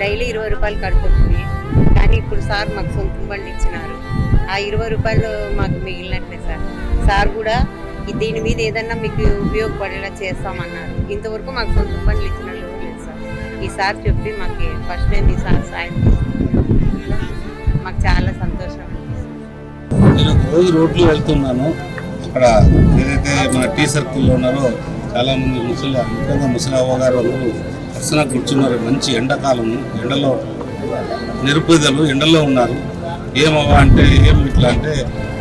Daily ఇరవై రూపాయలు కడుతుంది. కానీ ఇప్పుడు సార్ మాకు సొంతం బండి ఇచ్చినారు. ఆ ఇరవై రూపాయలు మాకు మిగిలినట్లే సార్. సార్ కూడా దీని మీద ఏదన్నా మీకు ఉపయోగపడేలా చేస్తామన్నారు. ఇంతవరకు మాకు సొంత బండ్లు ఇచ్చిన వాళ్ళు లేదు సార్. ఈ సార్ చెప్పి మాకు ఫస్ట్ టైం ఈ సార్ సాయం మాకు చాలా సంతోషం నేను రోజు రోడ్లు వెళ్తున్నాను. అక్కడ ఏదైతే మన టీ సర్కిల్లో ఉన్నారో చాలా మంది ముసలి ముఖ్యంగా ముసలి గారు అందరూ కూర్చున్నారు. మంచి ఎండాకాలం ఎండలో నిరుపేదలు ఎండలో ఉన్నారు. ఏమవ్వా అంటే ఏం ఇట్లా అంటే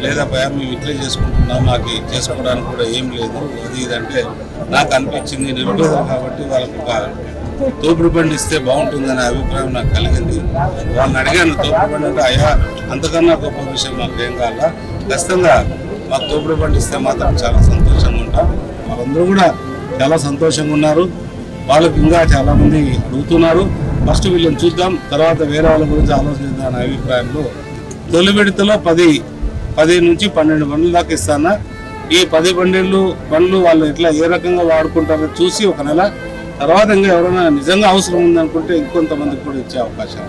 లేదా భయ మేము ఇట్లే చేసుకుంటున్నాం మాకు చేసుకోవడానికి కూడా ఏం లేదు అది ఇదంటే నాకు అనిపించింది. నిరుపేదలు కాబట్టి వాళ్ళకు ఒక తోపుడు బండి ఇస్తే బాగుంటుందనే అభిప్రాయం నాకు కలిగింది. వాళ్ళని అడిగాను తోపుడు బండి అంటే అయ్యా అంతకన్నా గొప్ప విషయం మాకు ఏం కావాలా? ఖచ్చితంగా మాకు తోపుడు బండి ఇస్తే మాత్రం చాలా సంతోషంగా ఉంటాం. వాళ్ళందరూ కూడా చాలా సంతోషంగా ఉన్నారు. వాళ్ళకి ఇంకా చాలా మంది అడుగుతున్నారు. ఫస్ట్ వీళ్ళని చూద్దాం. తర్వాత వేరే వాళ్ళ గురించి ఆలోచిద్దాం అనే అభిప్రాయంలో తొలి విడతలో పది పది నుంచి పన్నెండు బండ్లు దాకా ఇస్తాను ఈ పది బండిళ్ళు బండ్లు వాళ్ళు ఎట్లా ఏ రకంగా వాడుకుంటారో చూసి ఒక నెల తర్వాత ఇంకా ఎవరైనా నిజంగా అవసరం ఉందనుకుంటే ఇంకొంతమందికి కూడా ఇచ్చే అవకాశం